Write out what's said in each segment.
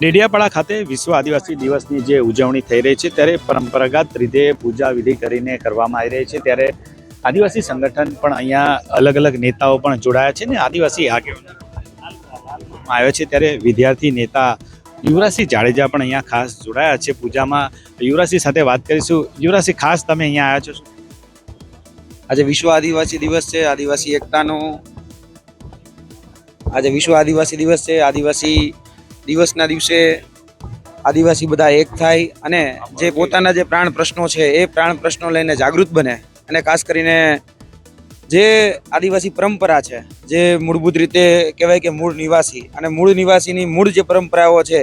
ડેડિયાપાડા ખાતે વિશ્વ આદિવાસી દિવસની જે ઉજવણી થઈ રહી છે, ત્યારે પરંપરાગત રીતે પૂજા વિધિ કરીને કરવામાં આવી રહી છે. ત્યારે આદિવાસી સંગઠન પણ અહીંયા અલગ અલગ નેતાઓ પણ જોડાયા છે ને આદિવાસી આગેવાનો આવ્યો છે. ત્યારે વિદ્યાર્થી નેતા યુવરાજસિંહ જાડેજા પણ અહીંયા ખાસ જોડાયા છે પૂજામાં. યુવરાજસિંહ સાથે વાત કરીશું. યુવરાજસિંહ, ખાસ તમે અહીંયા આવ્યા છો આજે વિશ્વ આદિવાસી દિવસ છે, આદિવાસી એકતાનો. આજે વિશ્વ આદિવાસી દિવસ છે, આદિવાસી દિવસના દિવસે આદિવાસી બધા એક થાય અને જે પોતાના જે પ્રાણ પ્રશ્નો છે એ પ્રાણ પ્રશ્નો લઈને જાગૃત બને અને ખાસ કરીને જે આદિવાસી પરંપરા છે, જે મૂળભૂત રીતે કહેવાય કે મૂળ નિવાસી અને મૂળ નિવાસીની મૂળ જે પરંપરાઓ છે,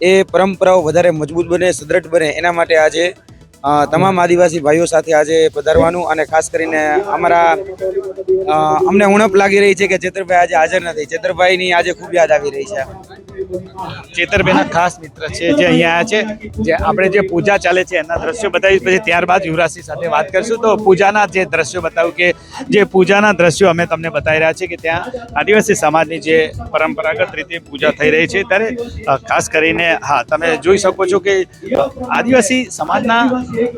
એ પરંપરાઓ વધારે મજબૂત બને સદ્રઢ બને, એના માટે આજે તમામ આદિવાસી ભાઈઓ સાથે આજે પધારવાનું અને ખાસ કરીને અમારા અમને ઉણપ લાગી રહી છે કે ચેતરભાઈ આજે હાજર નથી. ચેતરભાઈની આજે ખૂબ યાદ આવી રહી છે. ચેતરબેના ખાસ મિત્ર છે, જે અહીંયા આવ્યા છે, જે આપણે જે પૂજા ચાલે છે, એના દ્રશ્યો બતાવીશ. પછી ત્યારબાદ યુવરાજસિંહ સાથે વાત કરીશું. તો પૂજાના જે દ્રશ્યો બતાવું કે જે પૂજાના દ્રશ્યો અમે તમને બતાવી રહ્યા છીએ કે ત્યાં આદિવાસી સમાજની જે પરંપરાગત રીતે પૂજા થઈ રહી છે. ત્યારે ખાસ કરીને, હા, તમે જોઈ શકો છો કે આદિવાસી સમાજના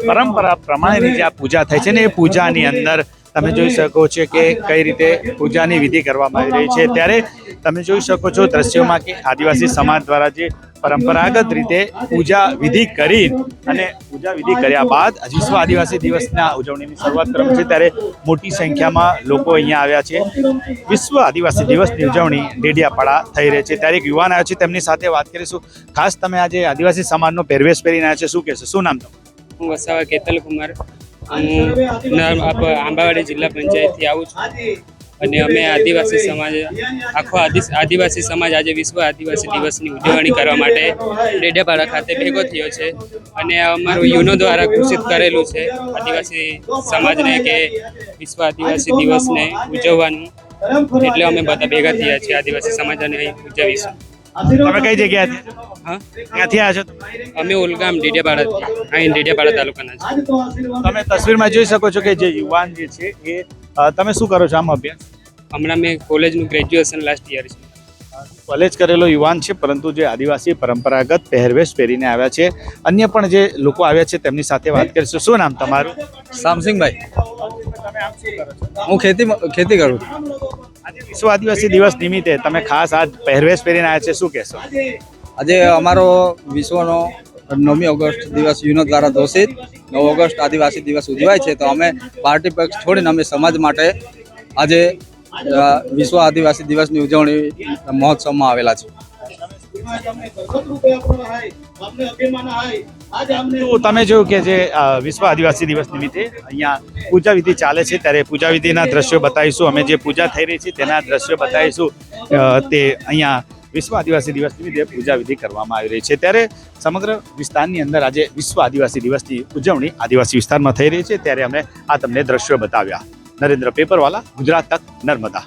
પરંપરા પ્રમાણેની જે આ પૂજા થાય છે ને એ પૂજાની અંદર તમે જોઈ શકો છો કે કઈ રીતે પૂજાની વિધિ કરવામાં આવી રહી છે. ત્યારે તમે જોઈ શકો છો દ્રશ્યોમાં કે આદિવાસી સમાજ દ્વારા જે પરંપરાગત રીતે પૂજા વિધિ કરી અને પૂજા વિધિ કર્યા બાદ વિશ્વ આદિવાસી દિવસના ઉજવણીની શરૂઆત કરવામાં છે ત્યારે મોટી સંખ્યામાં લોકો અહીંયા આવ્યા છે. વિશ્વ આદિવાસી દિવસની ઉજવણી ડેડિયાપાડા થઈ રહી છે. ત્યારે એક યુવાન આવ્યો છે, તેમની સાથે વાત કરીશું. ખાસ તમે આજે આદિવાસી સમાજનો પહેરવેશ પહેરીને આવ્યા છે. શું કહેશો? શું નામ તમારું? હું વસાવા કેતલ કુમાર હું આંબાવાડી જિલ્લા પંચાયતથી આવું છું. અને અમે આદિવાસી સમાજ આખો આદિ- આદિવાસી સમાજ આજે વિશ્વ આદિવાસી દિવસની ઉજવણી કરવા માટે ડેડિયાપાડા ખાતે ભેગો થયો છે. અને અમારું યુનો દ્વારા ઘોષિત કરેલું છે આદિવાસી સમાજને કે વિશ્વ આદિવાસી દિવસને ઉજવવાનું. એટલે અમે બધા ભેગા થયા છીએ આદિવાસી સમાજ અને ઉજવીશું. તમે કઈ જગ્યા હા? ક્યાંથી આવ્યા છો? અમે ઉલગામ ડેડિયાપાડા અહીં ડેડિયાપાડા તાલુકાના છે તમે તસવીરમાં જોઈ શકો છો કે જે યુવાન જે છે એ તમે શું કરો છો આમ અભ્યાસ? હમણાં મેં કોલેજનું ગ્રેજ્યુએશન લાસ્ટ યર છે. કોલેજ કરેલો યુવાન છે પરંતુ જે આદિવાસી પરંપરાગત પહેરવેશ પહેરીને આવ્યા છે અન્ય પણ જે લોકો આવ્યા છે તેમની સાથે વાત કરીશું. શું નામ તમારું? સામસિંગભાઈ હું ખેતી ખેતી કરું છું. આજે વિશ્વ આદિવાસી દિવસ નિમિત્તે તમે ખાસ આ પહેરવેશ પહેરીને આવ્યા છે શું કહેશો? આજે અમારો વિશ્વનો નવમી ઓગસ્ટ દિવસ યુનો દ્વારા ઘોષિત. નવ ઓગસ્ટ આદિવાસી દિવસ ઉજવાય છે તો અમે પાર્ટી પક્ષ છોડીને અમે સમાજ માટે આજે વિશ્વ આદિવાસી દિવસની ઉજવણી મહોત્સવમાં આવેલા છે. તમે જોયું કે જે વિશ્વ આદિવાસી દિવસ નિમિત્તે અહીંયા પૂજા વિધિ ચાલે છે, ત્યારે પૂજા વિધિના દ્રશ્યો બતાવીશું. અમે જે પૂજા થઈ રહી છે, તેના દ્રશ્યો બતાવીશું. તે અહીંયા વિશ્વ આદિવાસી દિવસ નિમિત્તે પૂજા વિધિ કરવામાં આવી રહી છે. ત્યારે સમગ્ર વિસ્તારની અંદર આજે વિશ્વ આદિવાસી દિવસની ઉજવણી આદિવાસી વિસ્તારમાં થઈ રહી છે. ત્યારે અમે આ તમને દ્રશ્યો બતાવ્યા. નરેન્દ્ર પેપરવાલા ગુજરાત તક નર્મદા.